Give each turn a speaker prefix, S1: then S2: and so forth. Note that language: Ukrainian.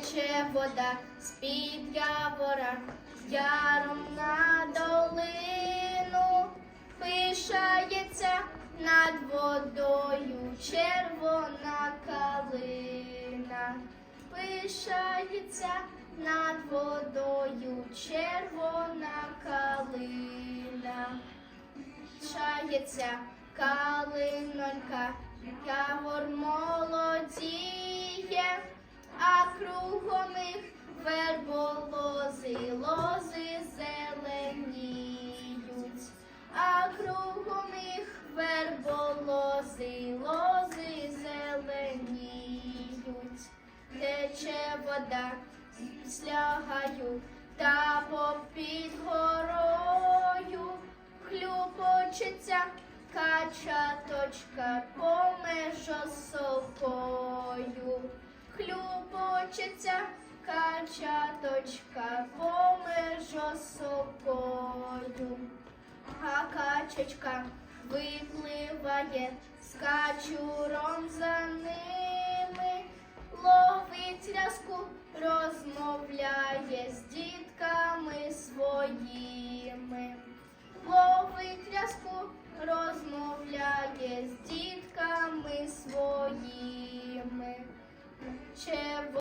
S1: тече вода з-під явора, яром на долину, пишається над водою червона калина, пишається над водою червона калина. Шається калинонька, явор молодіє, а кругом їх верболози, лози зеленіють, а кругом їх верболози, лози зеленіють, тече вода слягаю та попід горою. Хлюпочеться качаточка помежосокою. Хлюпочеться качаточка помежосокою. А качечка випливає з качуром за ними, ловить ляску, розмовляє з дітками своїми. Ловить ляску, розмовляє з дітками своїми.